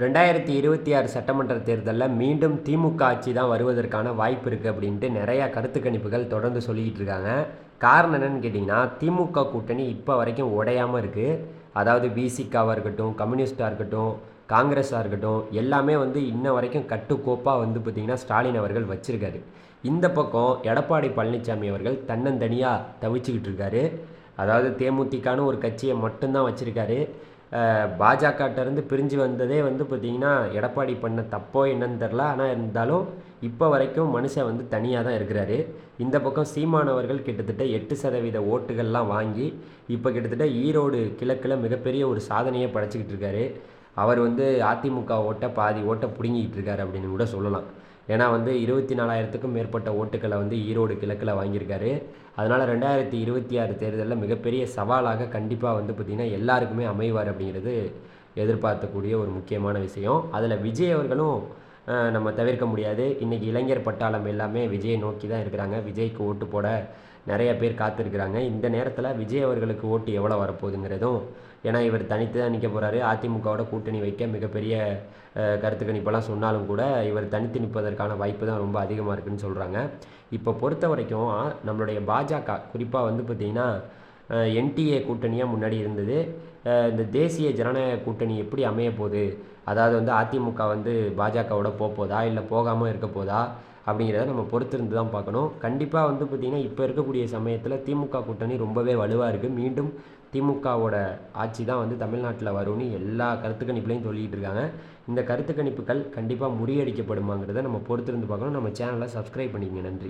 ரெண்டாயிரத்தி இருபத்தி ஆறு சட்டமன்ற தேர்தலில் மீண்டும் திமுக ஆட்சி தான் வருவதற்கான வாய்ப்பு இருக்குது அப்படின்ட்டு நிறையா கருத்து கணிப்புகள் தொடர்ந்து சொல்லிக்கிட்டு இருக்காங்க. காரணம் என்னென்னு கேட்டிங்கன்னா திமுக கூட்டணி இப்போ வரைக்கும் உடையாமல் இருக்குது அதாவது பிசிகாவாக இருக்கட்டும் கம்யூனிஸ்டாக இருக்கட்டும் காங்கிரஸாக இருக்கட்டும் எல்லாமே வந்து இன்ன வரைக்கும் கட்டுக்கோப்பாக வந்து பார்த்திங்கன்னா ஸ்டாலின் அவர்கள் வச்சுருக்காரு. இந்த பக்கம் எடப்பாடி பழனிசாமி அவர்கள் தன்னந்தனியாக தவிச்சுக்கிட்டு இருக்காரு. அதாவது தேமுதிகன்னு ஒரு கட்சியை மட்டும்தான் வச்சுருக்காரு. பாஜகிட்டேருந்து பிரிஞ்சு வந்ததே வந்து பார்த்திங்கன்னா எடப்பாடி பண்ண தப்போ என்னன்னு தெரில. ஆனால் இருந்தாலும் இப்போ வரைக்கும் மனுஷன் வந்து தனியாக தான் இருக்கிறாரு. இந்த பக்கம் சீமானவர்கள் கிட்டத்தட்ட எட்டு சதவீத ஓட்டுகள்லாம் வாங்கி இப்போ கிட்டத்தட்ட ஈரோடு கிழக்கில் மிகப்பெரிய ஒரு சாதனையை படைச்சிக்கிட்டு இருக்காரு. அவர் வந்து அதிமுக ஓட்டை பாதி ஓட்டை பிடுங்கிக்கிட்டு இருக்காரு அப்படின்னு கூட சொல்லலாம். ஏன்னா வந்து இருபத்தி நாலாயிரத்துக்கும் மேற்பட்ட ஓட்டுக்களை வந்து ஈரோடு கிழக்கில் வாங்கியிருக்காரு. அதனால் ரெண்டாயிரத்தி இருபத்தி ஆறு தேர்தலில் மிகப்பெரிய சவாலாக கண்டிப்பாக வந்து பார்த்திங்கன்னா எல்லாருக்குமே அமைவார் அப்படிங்கிறது எதிர்பார்க்கக்கூடிய ஒரு முக்கியமான விஷயம். அதில் விஜய் அவர்களும் நம்ம தவிர்க்க முடியாது. இன்றைக்கி இளைஞர் பட்டாளம் எல்லாமே விஜயை நோக்கி தான் இருக்கிறாங்க. விஜய்க்கு ஓட்டு போட நிறைய பேர் காத்திருக்கிறாங்க. இந்த நேரத்தில் விஜய் அவர்களுக்கு ஓட்டு எவ்வளோ வரப்போகுதுங்கிறதும் ஏன்னா இவர் தனித்து தான் நிற்க போகிறாரு அதிமுகவோட கூட்டணி வைக்க மிகப்பெரிய கருத்து கணிப்பெல்லாம் சொன்னாலும் கூட இவர் தனித்து நிற்பதற்கான வாய்ப்பு தான் ரொம்ப அதிகமாக இருக்குதுன்னு சொல்கிறாங்க இப்போ பொறுத்த வரைக்கும் நம்மளுடைய பாஜக குறிப்பாக வந்து பார்த்திங்கன்னா என்டிஏ கூட்டணியாக முன்னாடி இருந்தது. இந்த தேசிய ஜனநாயக கூட்டணி எப்படி அமைய போகுது? அதாவது வந்து அதிமுக வந்து பாஜகவோட போதா? இல்லை போகாமல் இருக்க போதா? அப்படிங்கிறத நம்ம பொறுத்திருந்து தான் பார்க்கணும். கண்டிப்பாக வந்து பார்த்திங்கன்னா இப்போ இருக்கக்கூடிய சமயத்தில் திமுக கூட்டணி ரொம்பவே வலுவாக இருக்குது மீண்டும் திமுகவோட ஆட்சி தான் வந்து தமிழ்நாட்டில் வரும்னு எல்லா கருத்துக்கணிப்புலையும் சொல்லிகிட்டு இருக்காங்க. இந்த கருத்து கணிப்புகள் கண்டிப்பாக முறியடிக்கப்படுமாங்கிறத நம்ம பொறுத்திருந்து பார்க்கணும். நம்ம சேனலை சப்ஸ்கிரைப் பண்ணிக்கங்க. நன்றி.